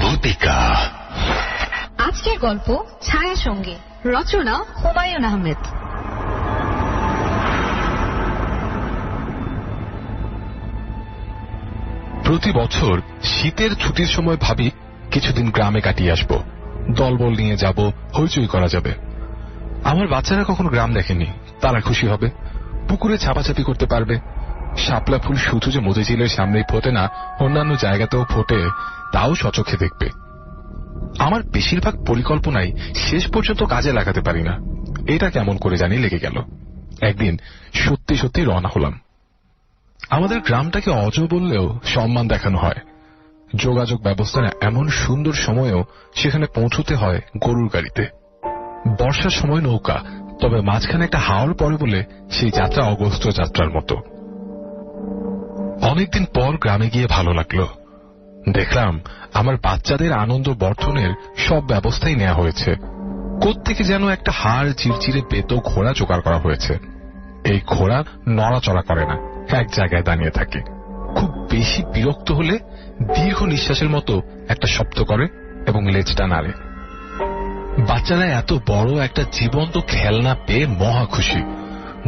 ভূতিকা আজকের গল্প ছায়া সঙ্গে রচনা হুমায়ুন আহমেদ। প্রতি বছর শীতের ছুটির সময় ভাবি কিছুদিন গ্রামে কাটিয়ে আসব। দলবল নিয়ে যাব হইচই করা যাবে। আমার বাচ্চারা কখনো গ্রাম দেখেনি তারা খুশি হবে। পুকুরে ছাপাছাপি করতে পারবে শাপলা ফুল শুধু যে মতিঝিলের সামনেই ফোটে না, অন্যান্য জায়গাতেও ফোটে, তাও সচক্ষে দেখবে। আমার বেশিরভাগ পরিকল্পনাই শেষ পর্যন্ত কাজে লাগাতে পারি না। এটা কেমন করে জানি লেগে গেল। একদিন সত্যি সত্যি রওনা হলাম। আমাদের গ্রামটাকে অজ বললেও সম্মান দেখানো হয়। যোগাযোগ ব্যবস্থার এমন সুন্দর সময়েও সেখানে পৌঁছতে হয় গরুর গাড়িতে। বর্ষার সময় নৌকা, তবে মাঝখানে একটা হাওড় পড়ে বলে সেই যাত্রা অগস্ত যাত্রার মতো। অনেকদিন পর গ্রামে গিয়ে ভালো লাগল। দেখলাম আমার বাচ্চাদের আনন্দ বর্ধনের সব ব্যবস্থাই নেওয়া হয়েছে। কোত্থেকে যেন একটা হাড় চিরচিরে বেত ঘোড়া জোগাড় করা হয়েছে। এই ঘোড়া নড়াচড়া করে না, এক জায়গায় দাঁড়িয়ে থাকে। খুব বেশি বিরক্ত হলে দীর্ঘ নিঃশ্বাসের মতো একটা শব্দ করে এবং লেজটা নাড়ে। বাচ্চারা এত বড় একটা জীবন্ত খেলনা পেয়ে মহা খুশি।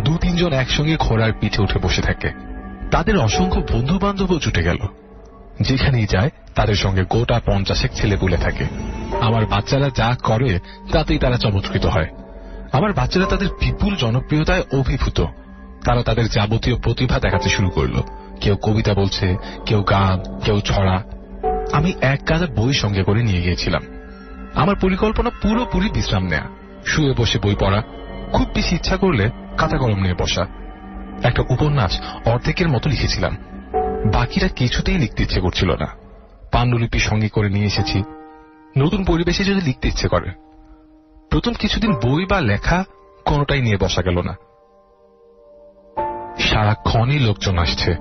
দু তিনজন একসঙ্গে ঘোড়ার পিঠে উঠে বসে থাকে। তাদের অসংখ্য বন্ধু বান্ধবও জুটে গেল। যেখানেই যায়, তাদের সঙ্গে গোটা পঞ্চাশেক ছেলে বলে থাকে। আমার বাচ্চারা যা করে, তাতেই তারা চমৎকৃত হয়। আমার বাচ্চারা তাদের বিপুল জনপ্রিয়তায় অভিভূত। তারা তাদের যাবতীয় প্রতিভা দেখাতে শুরু করল। কেউ কবিতা বলছে, কেউ গান, কেউ ছড়া। আমি এক কাজের বই সঙ্গে করে নিয়ে গিয়েছিলাম। আমার পরিকল্পনা পুরোপুরি বিশ্রাম নেয়া। শুয়ে বসে বই পড়া। খুব বেশি ইচ্ছা করলে খাতা কলম নিয়ে বসা। একটা উপন্যাস অর্ধেকের মতো লিখেছিলাম। বাকিরা কিছুতেই লিখতে ইচ্ছে করছিল না। পাণ্ডুলিপি সঙ্গে করে নিয়ে এসেছি। নতুন পরিবেশে যদি লিখতে ইচ্ছে করে। প্রথম কিছুদিন বই বা লেখা কোনোটাই নিয়ে বসা গেল না। সারাক্ষণই লোকজন আসছে।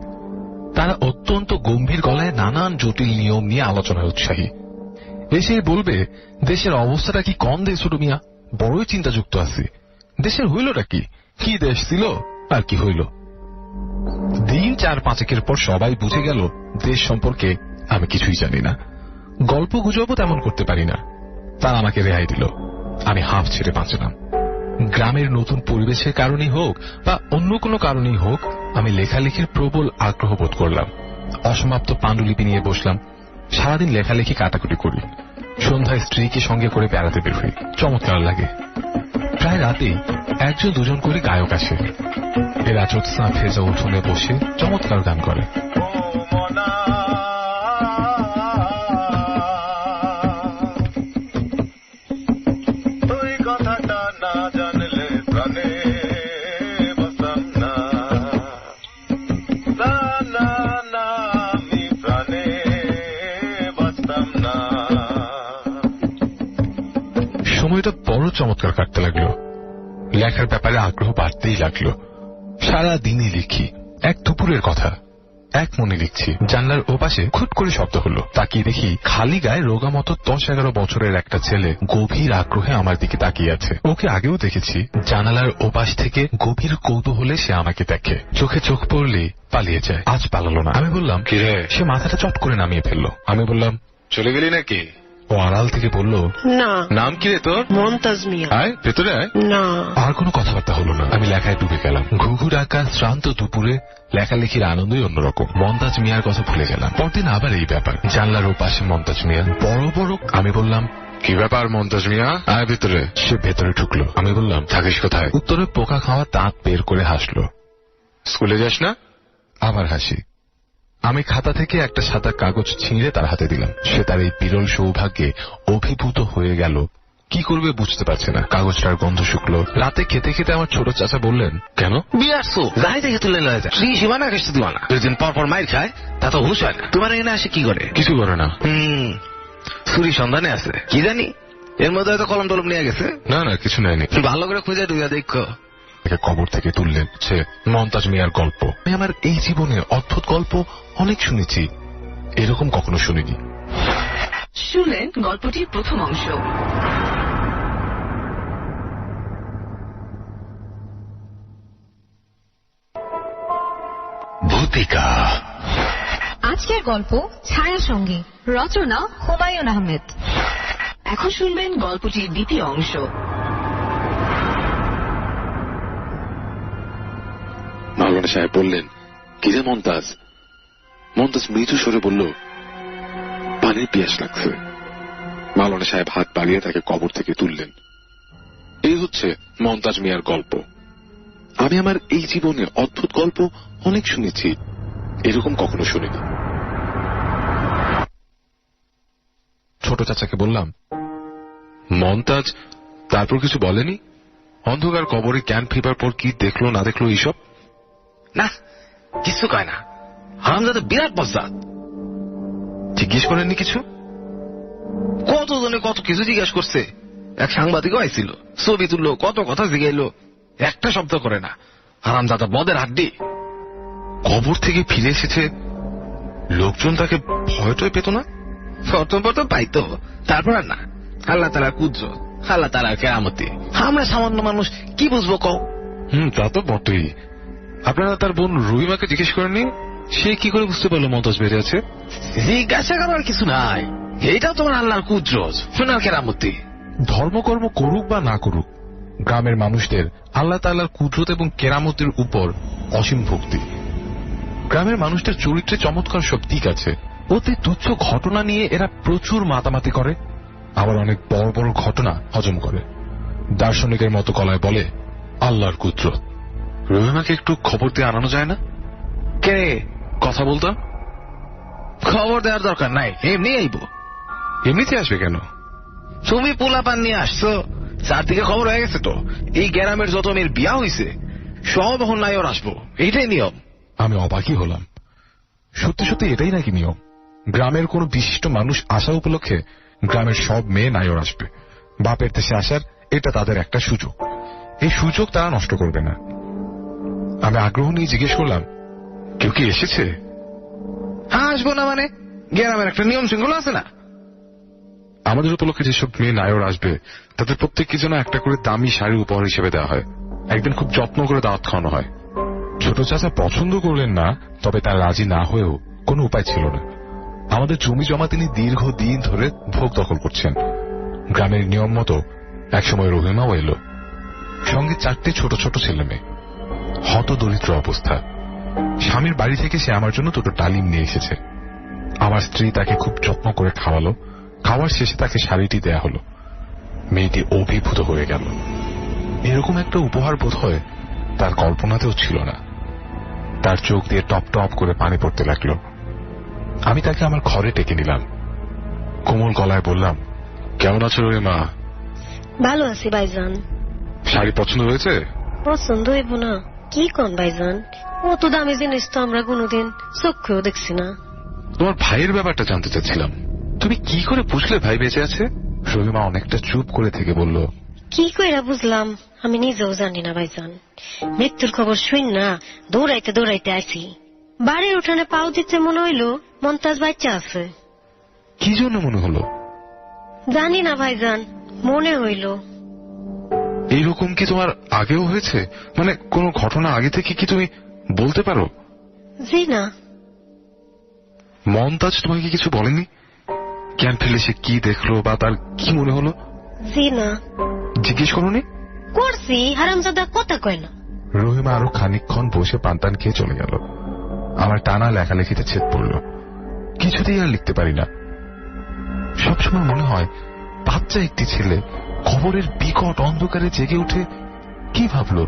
তারা অত্যন্ত গম্ভীর গলায় নানান জটিল নিয়ম নিয়ে আলোচনায় উৎসাহী। এসে বলবে, দেশের অবস্থাটা কি কম দেশ বড়ই চিন্তাযুক্ত আছে। দেশের হইলটা কি দেশ ছিল? আর কি হইল? দিন চার পাঁচেকের পর সবাই বুঝে গেল, দেশ সম্পর্কে আমি কিছুই জানি না। গল্প গুজবও তেমন করতে পারি না। তারা আমাকে রেহাই দিল। আমি হাফ ছেড়ে বাঁচলাম। গ্রামের নতুন পরিবেশের কারণেই হোক বা অন্য কোনো কারণেই হোক, আমি লেখালেখির প্রবল আগ্রহ বোধ করলাম। অসমাপ্ত পাণ্ডুলিপি নিয়ে বসলাম। সারাদিন লেখালেখি কাটাকুটি করি। সন্ধ্যায় স্ত্রীকে সঙ্গে করে বেড়াতে বের হই। চমৎকার লাগে। প্রায় রাতেই একজন দুজন করে গায়ক আসে এরা জ্যোৎস্না ফেজা উঠোনে বসে চমৎকার গান করে। তুই কথাটা না জানলে প্রাণে বসতাম না। না না না আমি প্রাণে বসতাম না। সময়টা বড় চমৎকার লেখার ব্যাপারে আগ্রহ বাড়তেই লাগল। সারা দিনই লিখি। এক দুপুরের কথা। এক মনে লিখছি। জানলার ওপাশে খুট করে শব্দ হলো। তাকিয়ে দেখি খালি গায়ে রোগা মতো দশ এগারো বছরের একটা ছেলে গভীর আগ্রহে আমার দিকে তাকিয়ে আছে। ওকে আগেও দেখেছি। জানালার ওপাশ থেকে গভীর কৌতূহলে সে আমাকে দেখে। চোখে চোখ পড়লে পালিয়ে যায়। আজ পালালো না। আমি বললাম সে মাথাটা চট করে নামিয়ে ফেলল। আমি বললাম চলে গেলি নাকি? ও আড়াল থেকে বলল না। নাম কি রে তোর? মমতাজ মিয়া। আয় ভেতরে আয়। না। আর কোনো কথাবার্তা হলো না। আমি লেখায় ডুবে গেলাম। ঘুঘুর আকাশ শ্রান্ত দুপুরে লেখালেখির আনন্দই অন্যরকম। মন্তাজ মিয়ার কথা ভুলে গেলাম। পরদিন আবার এই ব্যাপার। জানলার ও পাশে মন্তাজ মিয়া। বড় বড় আমি বললাম কি ব্যাপার মন্তাজ মিয়া? আয় ভেতরে। সে ভেতরে ঢুকলো। আমি বললাম থাকিস কোথায়? উত্তরে পোকা খাওয়া দাঁত বের করে হাসলো। স্কুলে যাস না? আবার হাসি। আমি খাতা থেকে একটা সাদা কাগজ ছিঁড়ে তার হাতে দিলাম। সে তার এই বিরল সৌভাগ্যে অভিভূত হয়ে গেল। কি করবে বুঝতে পারছে না কাগজটার গন্ধ শুকলো। রাতে খেতে খেতে আমার ছোট চাচা বললেন কেন? বিয়ারছো গাড়ি থেকে তুলে লয়ে যায় শ্রী সীমানা কেসে দিওয়ানা দুই পর পর মাইর খায় তা তো হুশ হয় না। তোমার এখানে আসে কি করে? কিছু করে না। হুম ছুরি সন্ধানে আছে। কি জানি? এর মধ্যে হয়তো কলম টলম নিয়ে গেছে। না না কিছু নেয়নি। ভালো করে খুঁজে দুইয়া দেখো। কবর থেকে তুললেন। সে মন্তাজ মিয়ার গল্প। আমি আমার এই জীবনে অদ্ভুত গল্প অনেক শুনেছি। এরকম কখনো শুনিনি। শুনলেন গল্পটির প্রথম অংশ। ভূতিকা। আজকের গল্প ছায়া সঙ্গী রচনা হুমায়ুন আহমেদ। এখন শুনবেন গল্পটির দ্বিতীয় অংশ। মাওলানা সাহেব বললেন কিরে মন্তাজ মন্তাজ মৃদু সরে বলল পানির পিয়াস লাগছে। মাওলানা সাহেব হাত বাড়িয়ে তাকে কবর থেকে তুললেন। এই হচ্ছে মন্তাজ মিয়ার গল্প। আমি আমার এই জীবনে অদ্ভুত গল্প অনেক শুনেছি এরকম কখনো শুনিনি। ছোট চাচাকে বললাম মন্তাজ তারপর কিছু বলেনি? অন্ধকার কবরে ক্যান ফিবার পর কি দেখল না দেখল এইসব? না কিছু কয় না। হারামজাদা বিরাট বজ্জাত জিজ্ঞেস করেননি কিছু? কতজনে কত কিছু জিজ্ঞেস করছে? এক সাংবাদিকও আইছিল। ছবি তুললো, কত কথা জিগাইলো। একটা শব্দ করে না। হারামজাদা বদের হাড্ডি। কবর থেকে ফিরে এসেছে। লোকজন তাকে ভয়টয় পেত না? প্রথম প্রথম পাইতো। তারপর আর না। আল্লাহ তালা কুদ্র আল্লাহ তালা কেরামতি আমরা সামান্য মানুষ, কি বুঝব কও? হুম, তা তো বটেই। আপনারা তার বোন রুহিমাকে জিজ্ঞেস করেননি? সে কি করে বুঝতে পারল মন্তাজ বেড়ে আছে? জিজ্ঞাসা করার কিছু নাই। এইটাও তোমার আল্লাহর কুদ্রজ শোনার কেরামতি। ধর্মকর্ম করুক বা না করুক গ্রামের মানুষদের আল্লাহ তাল্লার কুদরত এবং কেরামতের উপর অসীম ভক্তি। গ্রামের মানুষদের চরিত্রে চমৎকার সব দিক আছে। অতি তুচ্ছ ঘটনা নিয়ে এরা প্রচুর মাতামাতি করে আবার অনেক বড় বড় ঘটনা হজম করে। দার্শনিকের মতো কলায় বলে আল্লাহর কুদরত। রহিমাকে একটু খবর দিয়ে আনানো যায় না? কে? কথা বলতাম? খবর দেওয়ার দরকার নাই এমনি আইবো এমনিতে আসবে কেন? তুমি পোলাপান নিয়ে আসছো চারদিকে খবর হয়ে গেছে তো। এই গ্রামের যত মেয়ের বিয়া হইছে সব এখন নাই ওর আসব। এইটাই নিয়ম। আমি অবাকই হলাম। সত্যি সত্যি এটাই নাকি নিয়ম? গ্রামের কোন বিশিষ্ট মানুষ আসা উপলক্ষে গ্রামের সব মেয়ে নায়র আসবে। বাপের দেশে আসার এটা তাদের একটা সুযোগ। এই সুযোগ তারা নষ্ট করবে না। আমি আগ্রহ নিয়ে জিজ্ঞেস করলাম কেউ কি এসেছে? হ্যাঁ আসব না মানে। গ্রামের একটা নিয়ম শৃঙ্খলা আছে না? আমাদের উপলক্ষে যেসব মেয়ে নায়র আসবে তাদের প্রত্যেককে যেন একটা করে দামি শাড়ি উপহার হিসেবে দেওয়া হয়। একদিন খুব যত্ন করে দাওয়াত খাওয়ানো হয়। ছোট চাচা পছন্দ করলেন না তবে তার রাজি না হয়েও কোনো উপায় ছিল না। আমাদের জমি জমা তিনি দীর্ঘদিন ধরে ভোগ দখল করছেন। গ্রামের নিয়ম মতো একসময় রহিমাও এলো। সঙ্গে চারটে ছোট ছোট ছেলে মেয়ে হত দরিদ্র অবস্থা। স্বামীর বাড়ি থেকে সে আমার জন্য দুটো ডালিম নিয়ে এসেছে। আমার স্ত্রী তাকে খুব যত্ন করে খাওয়ালো। খাওয়ার শেষে তাকে শাড়িটি দেয়া হলো। মেয়েটি অভিভূত হয়ে গেল। এরকম একটা উপহার বোধ হয় তার কল্পনাতেও ছিল না। তার চোখ দিয়ে টপ টপ করে পানি পড়তে লাগল। আমি তাকে আমার ঘরে ডেকে নিলাম। কোমল গলায় বললাম কেমন আছো রে মা? ভালো আছি ভাইজান। শাড়ি পছন্দ হয়েছে? পছন্দ হইব না। কি কোন ভাইজান? অত দামি জিনিস তো আমরা কোনোদিন চক্ষুও দেখছি না। তোমার ভাইয়ের ব্যাপারটা জানতে চাচ্ছিলাম। তুমি কি করে বুঝলে ভাই বেঁচে আছে? রহিমা অনেকটা চুপ করে থেকে বলল কি কইরা বুঝলাম? আমি নিজেও জানি না ভাইজান। মৃত্যুর খবর শুন না দৌড়াইতে দৌড়াইতে আইছি বাড়ির উঠানে পাও দিতে মনে হইল মন্তাজ বাচ্চা আছে। কি জন্য মনে হলো? জানি না ভাইজান মনে হইল। এইরকম কি তোমার আগেও হয়েছে? মানে কোনো ঘটনা আগে থেকে কি তুমি বলতে পারো? জি না মমতাজ তোমাকে কিছু বলেনি? ক্যাম্প ফেলে সে কি দেখল বা তার কি মনে হলো? জি না জিজ্ঞেস করনি? করছি হারামজাদা কথা কয় না। রহিমা আরও খানিকক্ষণ বসে পান্তান খেয়ে চলে গেল। আমার টানা লেখালেখিতে ছেদ পড়ল। কিছুতেই আর লিখতে পারি না। সবসময় মনে হয় বাচ্চা একটি ছেলে খবরের বিকট অন্ধকারে জেগে উঠে কি ভাবলো?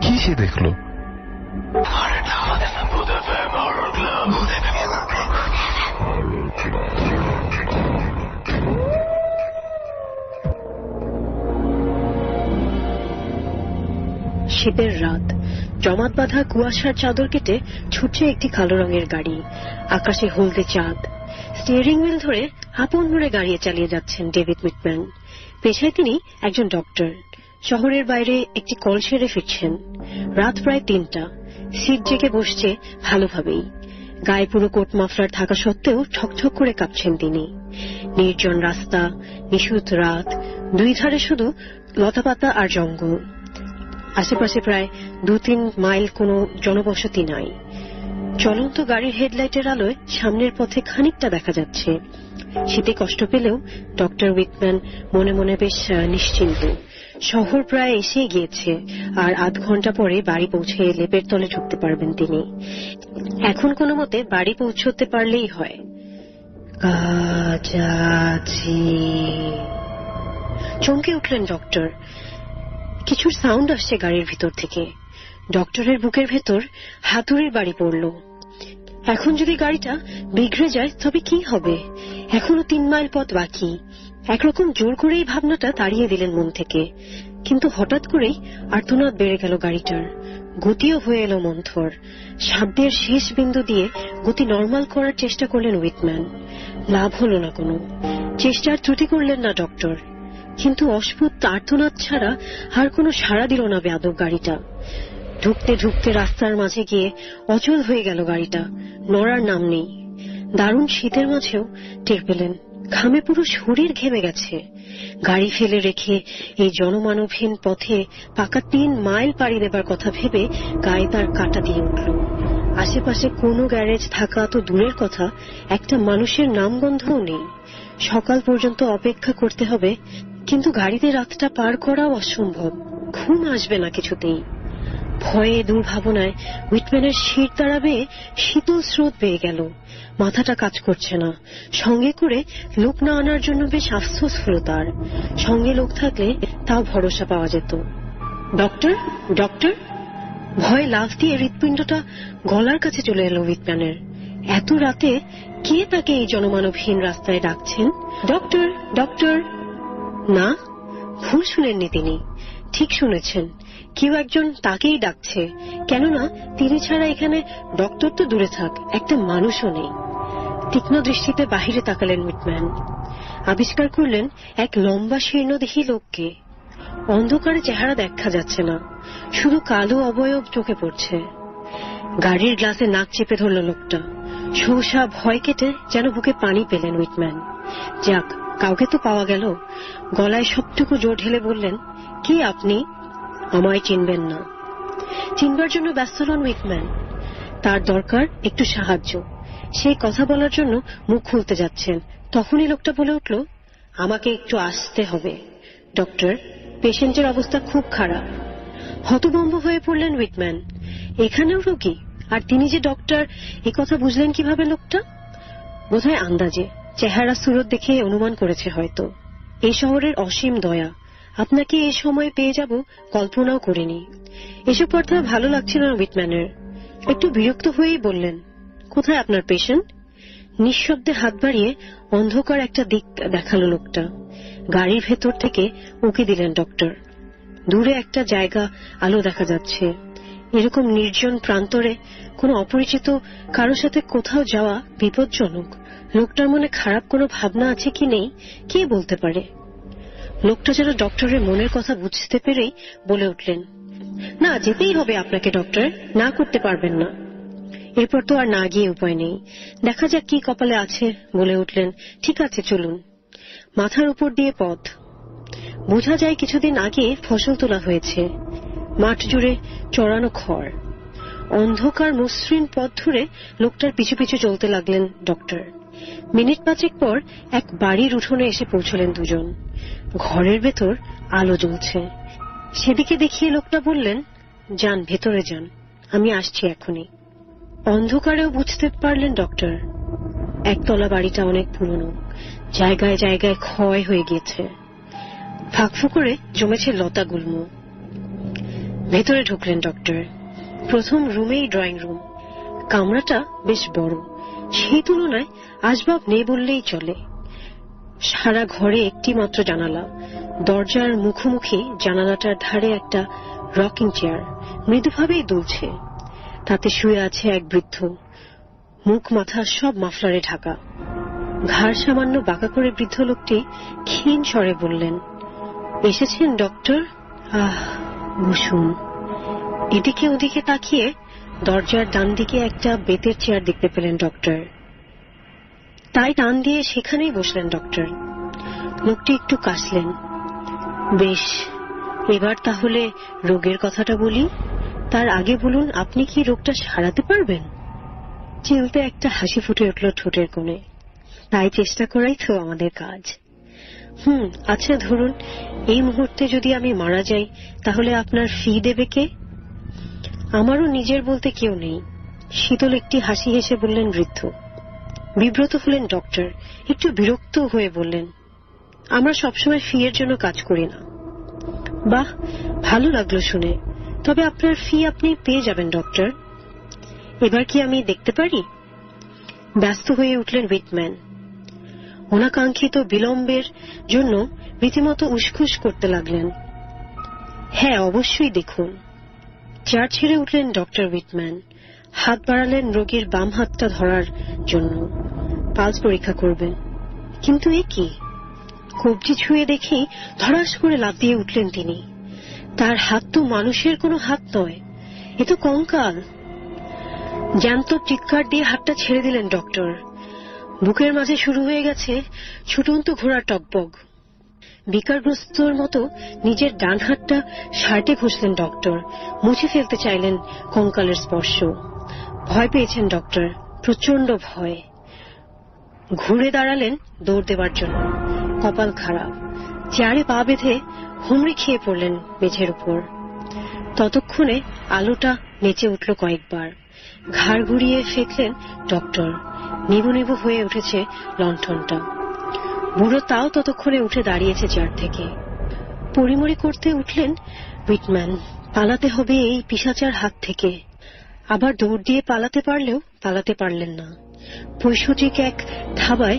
কি সে দেখল? শীতের রাত, জমাট বাঁধা কুয়াশার চাদর কেটে ছুটছে একটি কালো রঙের গাড়ি। আকাশে হলদে চাঁদ। স্টিয়ারিং হুইল ধরে আপন মনে গাড়ি চালিয়ে যাচ্ছেন ডেভিড উইটম্যান পেশায় তিনি একজন ডক্টর শহরের বাইরে একটি কল সেরে ফিরছেন। রাত প্রায় তিনটা। সিট জেগে বসছে ভালোভাবেই। গায়ে পুরো কোট মাফলার থাকা সত্ত্বেও ঠকঠক করে কাঁপছেন তিনি। নির্জন রাস্তা, নিশুত রাত, দুই ধারে শুধু লতাপাতা আর জঙ্গল। আশেপাশে প্রায় দু তিন মাইল কোনো জনবসতি নাই। চলন্ত গাড়ির হেডলাইটের আলোয় সামনের পথে খানিকটা দেখা যাচ্ছে। শীতে কষ্ট পেলেও ডক্টর উইকম্যান মনে মনে বেশ নিশ্চিন্ত। শহর প্রায় এসে গিয়েছে। আর আধ ঘণ্টা পরে বাড়ি পৌঁছে লেপের তলে ঢুকতে পারবেন তিনি। এখন কোনো মতে বাড়ি পৌঁছতে পারলেই হয়। চমকে উঠলেন ডক্টর। কিছুর সাউন্ড আসছে গাড়ির ভিতর থেকে। ডক্টরের বুকের ভেতর হাতুড়ির বাড়ি পড়ল। এখন যদি গাড়িটা বিগড়ে যায়, তবে কি হবে? এখনও তিন মাইল পথ বাকি। একরকম জোর করেই ভাবনাটা তাড়িয়ে দিলেন মন থেকে। কিন্তু হঠাৎ করেই আর্তনাদ বেড়ে গেল গাড়িটার। গতিও হয়ে এলো মন্থর। সাধ্যের শেষ বিন্দু দিয়ে গতি নর্মাল করার চেষ্টা করলেন উইটম্যান। লাভ হলো না কোনো। চেষ্টার ত্রুটি করলেন না ডক্টর। কিন্তু অস্ফুট আর্তনাদ ছাড়া আর কোনো সাড়া দিল না বেয়াদব গাড়িটা। ঢুকতে ঢুকতে রাস্তার মাঝে গিয়ে অচল হয়ে গেল গাড়িটা। নড়ার নাম নেই। দারুণ শীতের মাঝেও টের পেলেন। ঘামে পুরো শরীর ঘেমে গেছে। গাড়ি ফেলে রেখে এই জনমানবহীন পথে পাকা তিন মাইল পাড়ি দেবার কথা ভেবে গায়ে তার কাটা দিয়ে উঠল। আশেপাশে কোনো গ্যারেজ থাকা তো দূরের কথা, একটা মানুষের নামগন্ধও নেই। সকাল পর্যন্ত অপেক্ষা করতে হবে, কিন্তু গাড়িতে রাতটা পার করাও অসম্ভব। ঘুম আসবে না কিছুতেই। ভয়ে দুর্ভাবনায় উইটম্যানের শির দাঁড়াবে শীতল স্রোত বেয়ে গেল। মাথাটা কাজ করছে না। সঙ্গে করে লোক না আনার জন্য বেশ আফসোস হলো তার। সঙ্গে লোক থাকলে তাও ভরসা পাওয়া যেত। ডক্টর? ডক্টর? ভয়ে লাফ দিয়ে হৃৎপিণ্ডটা গলার কাছে চলে এলো উইটম্যানের। এত রাতে কে তাকে এই জনমানবহীন রাস্তায় ডাকছেন? ডক্টর? ডক্টর? না। ভুল শুনেননি তিনি। ঠিক শুনেছেন। কেউ একজন তাকেই ডাকছে। কেননা তিনি ছাড়া এখানে ডক্টর তো দূরে থাক, একটা মানুষও নেই। তীক্ষ্ণ দৃষ্টিতে বাহিরে তাকালেন উইটম্যান আবিষ্কার করলেন এক লম্বা শীর্ণদেহী লোককে। অন্ধকারে চেহারা দেখা যাচ্ছে না, শুধু কালো অবয়ব চোখে পড়ছে। গাড়ির গ্লাসে নাক চেপে ধরল লোকটা। সৌসা ভয় কেটে যেন বুকে পানি পেলেন উইটম্যান যাক, কাউকে তো পাওয়া গেল। গলায় সবটুকু জোর ঢেলে বললেন কি আপনি? আমায় চিনবেন না। চিনবার জন্য ব্যস্ত হন উইকম্যান। তার দরকার একটু সাহায্য। সেই কথা বলার জন্য মুখ খুলতে যাচ্ছেন তখনই লোকটা বলে উঠল, আমাকে একটু আসতে হবে। ডক্টর, পেশেন্টের অবস্থা খুব খারাপ। হতভম্ব হয়ে পড়লেন উইকম্যান। এখানেও রোগী? আর তিনি যে ডক্টর, এ কথা বুঝলেন কীভাবে লোকটা? বোধহয় আন্দাজে। চেহারা সুরত দেখে অনুমান করেছে হয়তো। এই শহরের অসীম দয়া। আপনাকে এই সময় পেয়ে যাব, কল্পনাও করিনি। এসব কথা ভালো লাগছিল না উইটম্যানের একটু বিরক্ত হয়েই বললেন, কোথায় আপনার পেশেন্ট? নিঃশব্দে হাত বাড়িয়ে অন্ধকার একটা দিক দেখাল লোকটা। গাড়ির ভেতর থেকে উকি দিলেন ডক্টর। দূরে একটা জায়গা আলো দেখা যাচ্ছে। এরকম নির্জন প্রান্তরে কোনো অপরিচিত কারও সাথে কোথাও যাওয়া বিপজ্জনক। লোকটার মনে খারাপ কোনো ভাবনা আছে কি নেই? কে বলতে পারে? লোকটা যেন ডক্টরের মনের কথা বুঝতে পেরেই বলে উঠলেন, না, যেতেই হবে আপনাকে, ডক্টর। না করতে পারবেন না। এরপর তো আর না গিয়ে উপায় নেই। দেখা যাক কি কপালে আছে বলে উঠলেন, ঠিক আছে, চলুন। মাথার উপর দিয়ে পথ। বোঝা যায় কিছুদিন আগে ফসল তোলা হয়েছে, মাঠ জুড়ে চড়ানো খড়। অন্ধকার মসৃণ পথ ধরে লোকটার পিছু পিছু চলতে লাগলেন ডক্টর। মিনিট পাঁচেক পর এক বাড়ির উঠোনে এসে পৌঁছলেন দুজন। ঘরের ভেতর আলো জ্বলছে। সেদিকে দেখিয়ে লোকটা বললেন, যান, ভেতরে যান। আমি আসছি এখনই। অন্ধকারেও বুঝতে পারলেন ডক্টর, একতলা বাড়িটা অনেক পুরনো, জায়গায় জায়গায় ক্ষয় হয়ে গিয়েছে। ফাঁকফুকরে জমেছে লতা গুল্ম। ভেতরে ঢুকলেন ডক্টর। প্রথম রুমেই ড্রয়িং রুম। কামরাটা বেশ বড়। সেই তুলনায় আসবাব নেই বললেই চলে। সারা ঘরে একটি মাত্র জানালা। দরজার মুখোমুখি জানালাটার ধারে একটা রকিং চেয়ার মৃদুভাবেই দুলছে। তাতে শুয়ে আছে এক বৃদ্ধ। মুখ মাথা সব মাফলারে ঢাকা। ঘাড় সামান্য বাঁকা করে বৃদ্ধ লোকটি ক্ষীণ স্বরে বললেন, এসেছেন ডক্টর? আহ, বসুন। এদিকে ওদিকে তাকিয়ে দরজার ডান দিকে একটা বেতের চেয়ার দেখতে পেলেন ডক্টর। তাই টান দিয়ে সেখানেই বসলেন ডক্টর। লোকটি একটু কাশলেন। বেশ, এবার তাহলে রোগের কথাটা বলি। তার আগে বলুন, আপনি কি রোগটা সারাতে পারবেন? চিলতে একটা হাসি ফুটে উঠল ঠোঁটের কোণে। তাই চেষ্টা করাই তো আমাদের কাজ। হুম আচ্ছা ধরুন, এই মুহূর্তে যদি আমি মারা যাই, তাহলে আপনার ফি দেবে কে? আমারও নিজের বলতে কেউ নেই। শীতল একটি হাসি হেসে বললেন বৃদ্ধ। বিব্রত হলেন ডক্টর। একটু বিরক্ত হয়ে বললেন, আমরা সবসময় ফি এর জন্য কাজ করি না। বাহ, ভালো লাগল শুনে। তবে আপনার ফি আপনি পেয়ে যাবেন, ডক্টর। এবার কি আমি দেখতে পারি? ব্যস্ত হয়ে উঠলেন উইটম্যান অনাকাঙ্ক্ষিত বিলম্বের জন্য রীতিমতো উসখুস করতে লাগলেন। হ্যাঁ অবশ্যই দেখুন। চেয়ার ছেড়ে উঠলেন ডক্টর উইটম্যান হাত বাড়ালেন রোগীর বাম হাতটা ধরার জন্য। পালস পরীক্ষা করবেন। কিন্তু এ কি? কবজি ছুঁয়ে দেখেই ধরাস করে লাফ দিয়ে উঠলেন তিনি। তার হাত তো মানুষের কোনো হাত নয়। এ তো কঙ্কাল। জ্যান্ত চিৎকার দিয়ে হাতটা ছেড়ে দিলেন ডক্টর। বুকের মাঝে শুরু হয়ে গেছে ছুটন্ত ঘোড়ার টকবগ বিকারগ্রস্তর মতো নিজের ডান হাতটা শার্টে ঘষলেন ডক্টর। মুছে ফেলতে চাইলেন কঙ্কালের স্পর্শ। ভয় পেয়েছেন ডক্টর। প্রচণ্ড ভয়। ঘুরে দাঁড়ালেন দৌড় দেবার জন্য। কপাল খারাপ। চেয়ারে পা বেঁধে হুমড়ি খেয়ে পড়লেন মেঝের উপর। ততক্ষণে আলোটা নেচে উঠল কয়েকবার। ঘাড় ঘুরিয়ে ফেকলেন ডক্টর। নিবু নিবু হয়ে উঠেছে লণ্ঠনটা। বুড়ো তাও ততক্ষণে উঠে দাঁড়িয়েছে চেয়ার থেকে। পরিমরি করতে উঠলেন উইটম্যান। পালাতে হবে এই পিসাচার হাত থেকে। আবার দৌড় দিয়ে পালাতে পারলেও পালাতে পারলেন না। পৈশটিক এক ধাবায়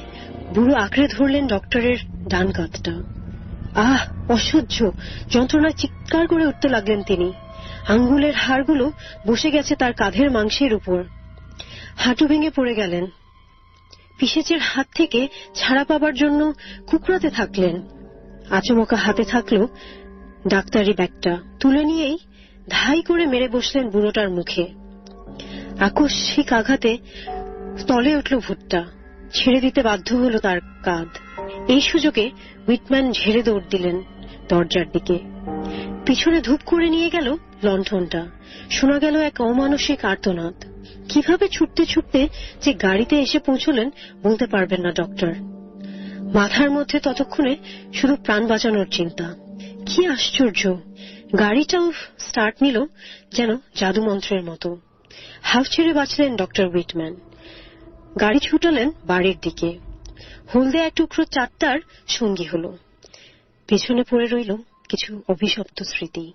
বুড়ো আঁকড়ে ধরলেন ডক্টরের ডান কাঁধটা। আহ, অসহ্য। যন্ত্রণায় চিৎকার করে উঠতে লাগলেন তিনি। আঙ্গুলের হাড়গুলো বসে গেছে তার কাঁধের মাংসের উপর। হাঁটু ভেঙে পড়ে গেলেন। পিসেচের হাত থেকে ছাড়া পাবার জন্য কুকরাতে থাকলেন। আচমকা হাতে থাকল ডাক্তারি ব্যাগটা। তুলে নিয়েই ধাই করে মেরে বসলেন বুড়োটার মুখে। আকস্মিক আঘাতে তলে উঠল ভুট্টা ছেড়ে দিতে বাধ্য হল তার কাঁধ। এই সুযোগে উইটম্যান ঝেড়ে দৌড় দিলেন দরজার দিকে। পিছনে ধূপ করে নিয়ে গেল লণ্ঠনটা। শোনা গেল এক অমানসিক আর্তনাদ। কীভাবে ছুটতে ছুটতে যে গাড়িতে এসে পৌঁছলেন বলতে পারবেন না ডক্টর। মাথার মধ্যে ততক্ষণে শুধু প্রাণ বাঁচানোর চিন্তা। কি আশ্চর্য! গাড়িটাও স্টার্ট নিল যেন জাদুমন্ত্রের মতো। হাফ ছেড়ে বাঁচলেন ডক্টর উইটম্যান। গাড়ি ছুটালেন বাড়ির দিকে। হলদে এক টুকরো চারটার সঙ্গী হল। পেছনে পড়ে রইল কিছু অভিশপ্ত স্মৃতি।